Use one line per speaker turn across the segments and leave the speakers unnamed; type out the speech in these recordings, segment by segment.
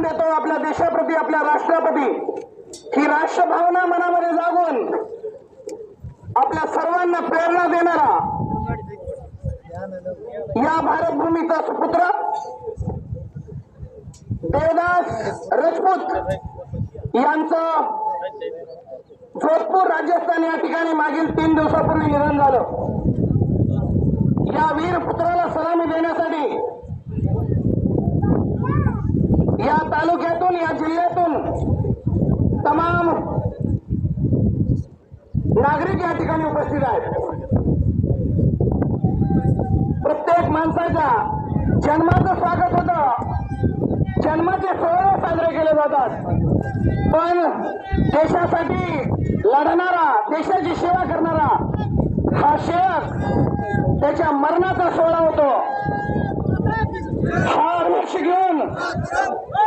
सन्मान देतो आपल्या देशाप्रती आपल्या राष्ट्राप्रती. ही राष्ट्रभावना मनामध्ये जागून आपल्या सर्वांना प्रेरणा देणारा या भारतभूमीचा सुपुत्र देवदास राजपूत यांचं जोधपूर राजस्थान या ठिकाणी मागील तीन दिवसापूर्वी निधन झालं. या वीर पुत्राला सलामी देण्यासाठी या तालुक्यातून या जिल्ह्यातून तमाम नागरिक या ठिकाणी उपस्थित आहेत. प्रत्येक माणसाच्या जन्माचं स्वागत होतं. जन्माचे सोहळे साजरे केले जातात. पण देशासाठी लढणारा देशाची सेवा करणारा हा सेवक त्याच्या मरणाचा सोहळा होतो. हा लक्ष घेऊन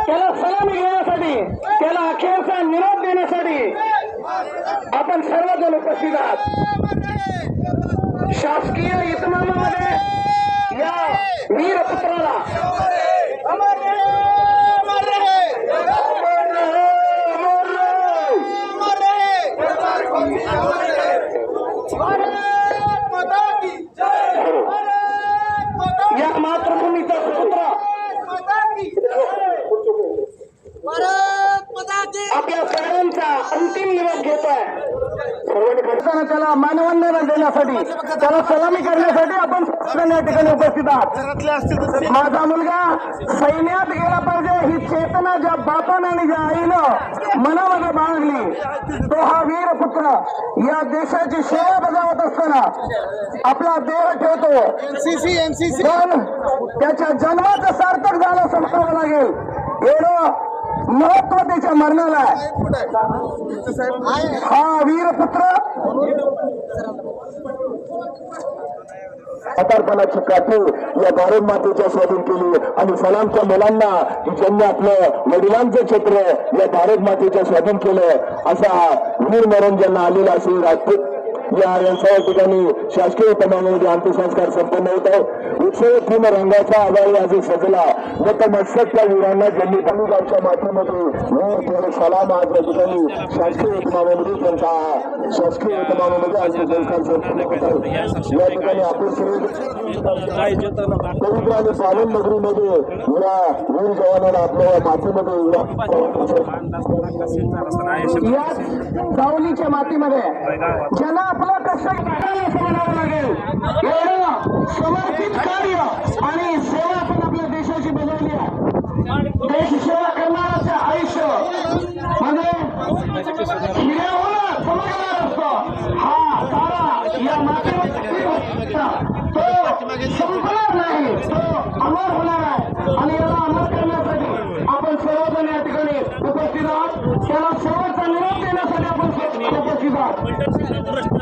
त्याला सलामी घेण्यासाठी त्याला अखेरचा निरोप देण्यासाठी आपण सर्वजण उपस्थित आहात शासकीय इतमामामध्ये या वीरपुत्राला अमर रहे, अमर रहे. या मातृभूमीचा सुपुत्र आपल्या सगळ्यांचा अंतिम घेतोय सर्वांनी खर्चानं त्याला मानवंदना देण्यासाठी त्याला सलामी करण्यासाठी आपण या ठिकाणी उपस्थित आहात. माझा मुलगा सैन्यात गेला पाहिजे ही चेतना ज्या बापानं आणि ज्या आईनं मनामध्ये बाळगली तो हा वीर पुत्र या देशाची सेवा बजावत असताना आपला देह ठेवतो.
एनसीसी एनसीसी
पण त्याच्या जन्माचं सार्थक झालं असं म्हणावं लागेल. एवढं महत्त्व त्याच्या मरणाला आहे. हा वीरपुत्र. म्हातारपणाची काठी या भारत मातेच्या स्वाधीन केली आणि सलामच्या मुलांना ज्यांनी आपलं वडिलांचं क्षेत्र या भारत मातेच्या स्वाधीन केलं असा वीर मरण ज्यांना आलेला असेल राजपूत या सर्व ठिकाणी शासकीय प्रमाणामध्ये अंत्यसंस्कार संपन्न होत आहे उत्सव तीन रंगाचा आवाळी आज सजला. नतमस्तक त्या वीरांना ज्यांनी गावच्या मातीमध्ये वीर केले सलाम आज या ठिकाणी शासकीय तमामध्ये त्यांचा शासकीय तमामध्ये अंत्यसंस्कार संपन्न होत आहे. या ठिकाणी आपण पवित्र आणि पालन नगरीमध्ये या वीर जवानाला आपल्या मातीमध्ये या जावलीच्या मातीमध्ये ज्यांना आपलं कसं काढायला लागेल एवढं समर्पित कार्य आणि सेवा आपण आपल्या देशाची बजावली आहे. देश सेवा करणाराचं आयुष्य. म्हणजे हिऱ्याहून असतो. हा तारा या मातीमध्ये तो संपणार नाही. तो अमर होणार आहे. आणि याला अमर करण्यासाठी आपण सर्वजण या ठिकाणी उपस्थित आहोत. त्याला शेवटचा निरोप देण्यासाठी आपण सर्व उपस्थित आहात.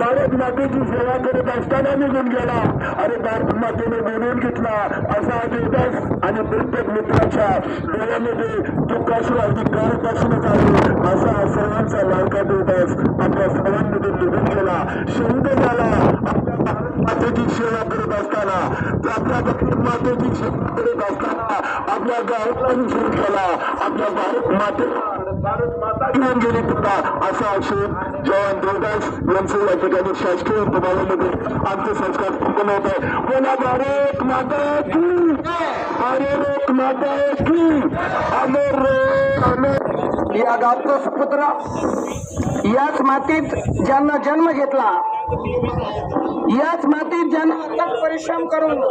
भारत मातेची सेवा करत असताना निघून गेला आणि भारत मातेने बोलून घेतला असा देवदास आणि प्रत्येक मित्राच्या डोळ्यामध्ये दुःखासू अगदी कालपासूनच आहे असा सर्वांचा लाडका देवदास आपल्या सर्वांमध्ये निघून गेला शहीद झाला मातेची सेवा करत असताना आपल्या मातेची सेवा करत असताना आपल्या गावाला विसरून केला. आपल्या भारत माते भारत माता घेऊन गेली पुन्हा. असा आक्षेप जवान देवदास यांचं या ठिकाणी शासकीय प्रभावामध्ये अंत्यसंस्कार संपन्न होत. आहे बोला भारत माता की भारत माता की. अमर रे अमर या गावचा सुपुत्र याच मातीत ज्यांना जन्म घेतला याच मातीत ज्यांना अथक परिश्रम करून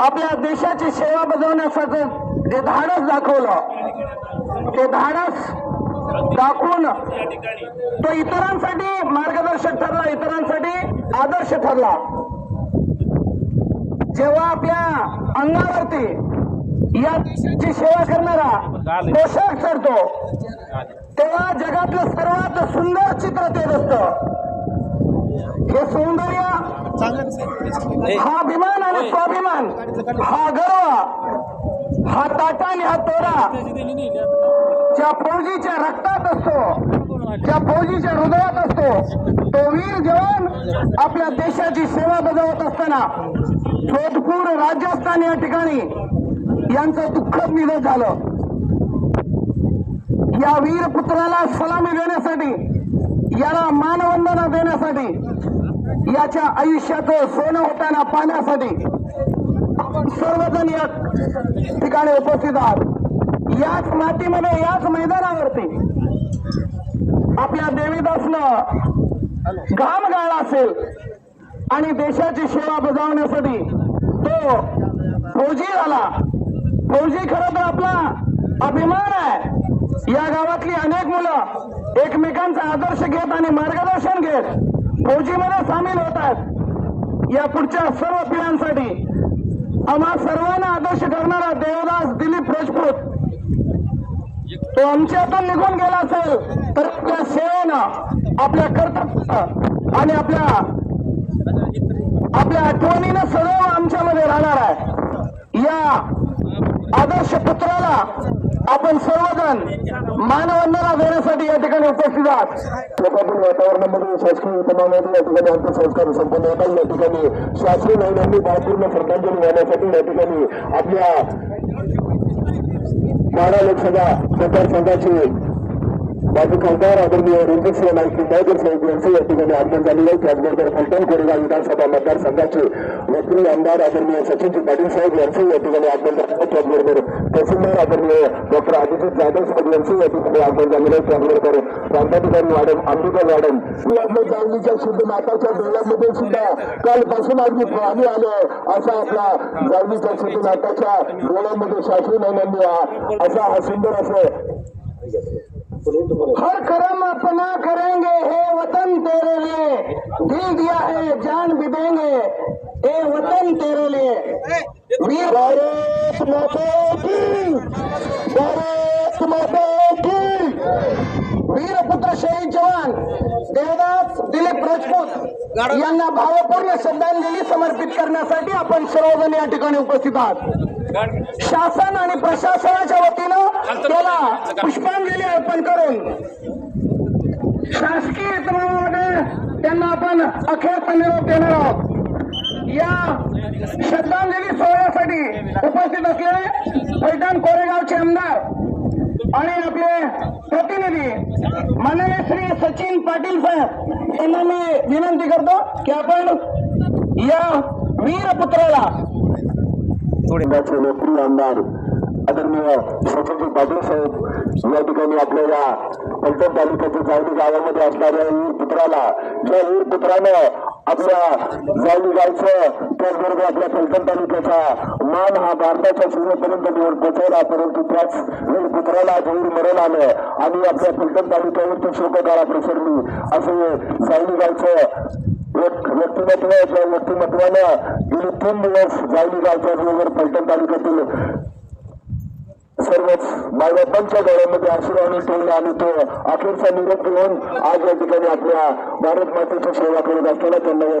आपल्या देशाची सेवा बजावण्यासाठी जे धाडस दाखवलं ते धाडस दाखवून तो इतरांसाठी मार्गदर्शक ठरला इतरांसाठी आदर्श ठरला. जेव्हा आपल्या अंगावरती या देशाची सेवा करणारा पोशाख चढतो तेव्हा जगातलं सर्वात सुंदर चित्र ते असतं हे सौंदर्य हा अभिमान आणि स्वाभिमान हा गर्व हा ताटा आणि हा तोरा ज्या फौजीच्या रक्तात असतो ज्या फौजीच्या हृदयात असतो तो वीर जवान आपल्या देशाची सेवा बजावत असताना जोधपूर राजस्थान या ठिकाणी यांचं दुःखद निधन झालं. या वीर पुत्राला सलामी देण्यासाठी याला मानवंदना देण्यासाठी याच्या आयुष्याचं सोनं होताना पाहण्यासाठी आपण सर्वजण या ठिकाणी उपस्थित आहात. याच मातीमध्ये याच मैदानावरती आपल्या देवीदासनं घाम गाळला असेल आणि देशाची सेवा बजावण्यासाठी तो फौजी झाला. फौजी खरं तर आपला अभिमान आहे. या गावातली अनेक मुलं एकमेकांचा आदर्श घेत आणि मार्गदर्शन घेत फौजीमध्ये सामील होत आहेत. या पुढच्या सर्व पिढ्यांसाठी आम्हा सर्वांना आदर्श करणारा देवदास दिलीप राजपूत तो आमच्यातून निघून गेला असेल तर आपल्या सेवेनं आपल्या कर्तव्य आणि आपल्या आपल्या आठवणीनं सदैव आमच्यामध्ये राहणार आहे. या आदर्श पुत्राला आपण सर्वजण मानवंदना देण्यासाठी या ठिकाणी उपस्थित आहात.
लोकांतील वातावरणामध्ये शासकीय उपमानामध्ये या ठिकाणी अंत्यसंस्कार संपन्न होतात या ठिकाणी शासकीय महिलांनी भावपूर्ण श्रद्धांजली वाहण्यासाठी या ठिकाणी आपल्या माडा लोकसभा मतदारसंघाचे माजी खासदार आदरणीय रणजित सिंह नाईक निंबाळकर साहेब यांचं या ठिकाणी आगमन झालेलं आहे. त्याचबरोबर फलटण कोरेगाव विधानसभा मतदारसंघाचे वकील आमदार आदरणीय सचिनजी पाटील साहेब यांचं या ठिकाणी आगमन झालं आहे. त्याचबरोबर तहसीलदार आदरणीय डॉक्टर अभिजित जाधव साहेब यांचं या ठिकाणी आगमन झालेलं आहे. त्याचबरोबर प्रांताधिकारी मॅडम अंबिका मॅडम आपल्या जावलीच्या शुद्ध माताच्या डोळ्यामध्ये सुद्धा कालपासून अगदी पाणी आलं असा आपला जावलीच्या शुद्ध नाताच्या डोळ्यामध्ये शास्त्री असा हा सुंदर असं
हर करम अपना करेंगे हे वतन तेरे लिए। दिल दिया है जान भी देंगे। हे वतन तेरे लिए। वीर
भारत माता की भारत माता की।
वीरपुत्र शहीद जवान देवदास दिलीप राजपूत यांना भावपूर्ण श्रद्धांजली समर्पित करण्यासाठी आपण सर्वजण या ठिकाणी उपस्थित आहात. शासन आणि प्रशासनाच्या वतीनं त्याला पुष्पांजली अर्पण करून शासकीय इतमामामध्ये त्यांना आपण अखेरचा निरोप देणार आहोत. या श्रद्धांजली सोहळ्यासाठी उपस्थित असलेले फलटण कोरेगावचे आमदार आणि आपले प्रतिनिधी माननीय श्री सचिन पाटील साहेब यांना मी विनंती करतो की आपण या वीरपुत्राला
आमदार आदरणीय स्वतंत्र पाटील साहेब या ठिकाणी आपल्याला पलटण तालुक्याच्या जावडी गावामध्ये असणाऱ्या वीर पुत्राला ज्या वीर पुत्रानं आपल्या जावडी गावचं त्याचबरोबर आपल्या पलटण तालुक्याचा मान हा भारताच्या सीमेपर्यंत नेऊन पोहोचवला परंतु त्याच वीर पुत्राला धूर मरण आलं आणि आपल्या पलटण तालुक्यावर तो शोककाळा प्रसरली. असे जावडी गावचं व्यक्तिमत्व व्यक्तिमत्वानं गेले तीन दिवस जावली गावच्या पलटण तालुक्यातील सर्वच मायबापांच्या डोळ्यामध्ये आशीर्वाद ठेवला आणि तो अखेरचा निरोप घेऊन आज या ठिकाणी आपल्या भारत मातेची सेवा करत असताना त्यांना या